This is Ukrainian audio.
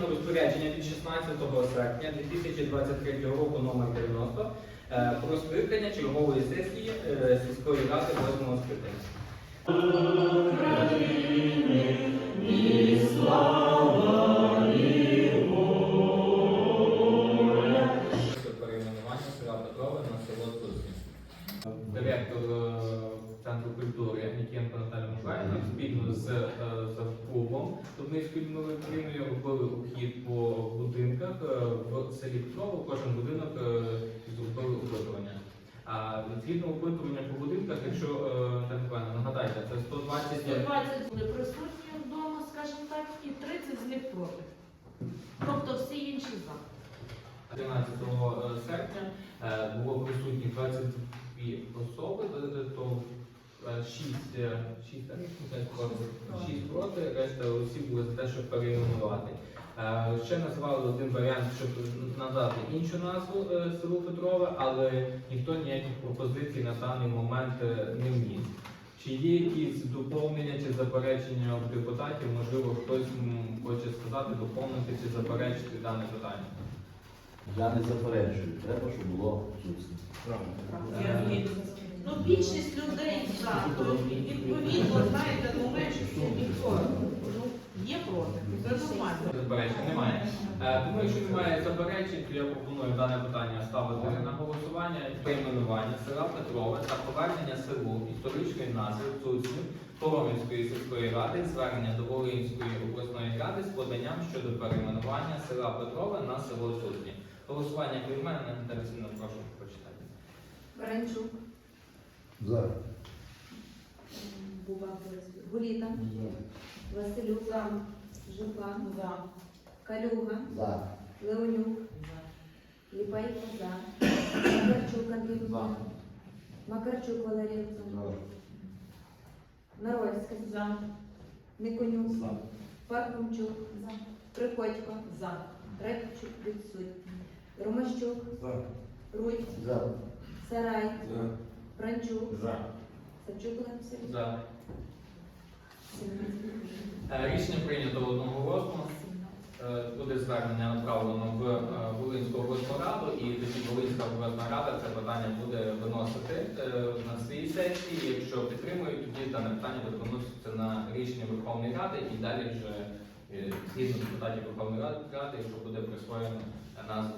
розпорядження від 16 серпня 2023 року номер 90 е, про скликання чергової сесії е, сільської ради 8 скликання. Перейменування села Петрове на село Тузні. Директор е, Центру культури Нікієнко Наталя Миколаївна спільно з е, завклубом Дубницької Людмилою Україною робили ухід по будинках е, в селі Петрово. Кожен будинок зробили опитування. А згідно опитування по будинках, якщо е, Наталя нагадайте, це 120 120 були присутні вдома, скажімо так, і 30 з них проти. 11 серпня е, було присутні 22 особи, е, то 6, 6, 6 проти, решта осіб були за те, щоб перейменувати. Е, Ще назвали один варіант, щоб надати іншу назву е, селу Петрове, але ніхто ніяких пропозицій на даний момент е, не вніс. Чи є якісь доповнення чи заперечення у депутатів? Можливо, хтось хоче сказати, доповнити чи заперечити дане питання? Я не заперечую, треба, щоб було чесно. Е, Ну, більшість людей за, то відповідно, знаєте, ну менше ніхто ну, є проти. Це нормально. Заперечень немає. Е, Тому, якщо немає заперечень, то я пропоную дане питання ставити на голосування перейменування села Петрове та повернення селу історичної назви Цуцнів Коромівської сільської ради, звернення до Волинської обласної ради з поданням щодо перейменування села Петрове на село Цуцнів. Голосування від мене інтересивно прошу почитати. Баранчук, За. Буба Гуліта, Василюк, Жука, Калюга, За. Леонюк, Ліпайко, за. Макарчук Андрій Миколаївич, Макарчук Валерій Олександрович, Нарольська, за. Никонюк, За. Пархомчук, за. Приходько, за. Репчук, відсутній. Ромащук, За. Рудь, За. Сарай, За. Франчук, За. Савчук Олег Васильович, За. Е, Рішення прийнято одноголосно. Е, Буде звернення направлено в е, Волинську обласну раду, і тоді Волинська обласна рада це питання буде виносити е, на своїй сесії. Якщо підтримують, тоді дане питання буде виноситися на рішення Верховної Ради і далі вже е, згідно депутатів Верховної Ради, якщо буде присвоєно назву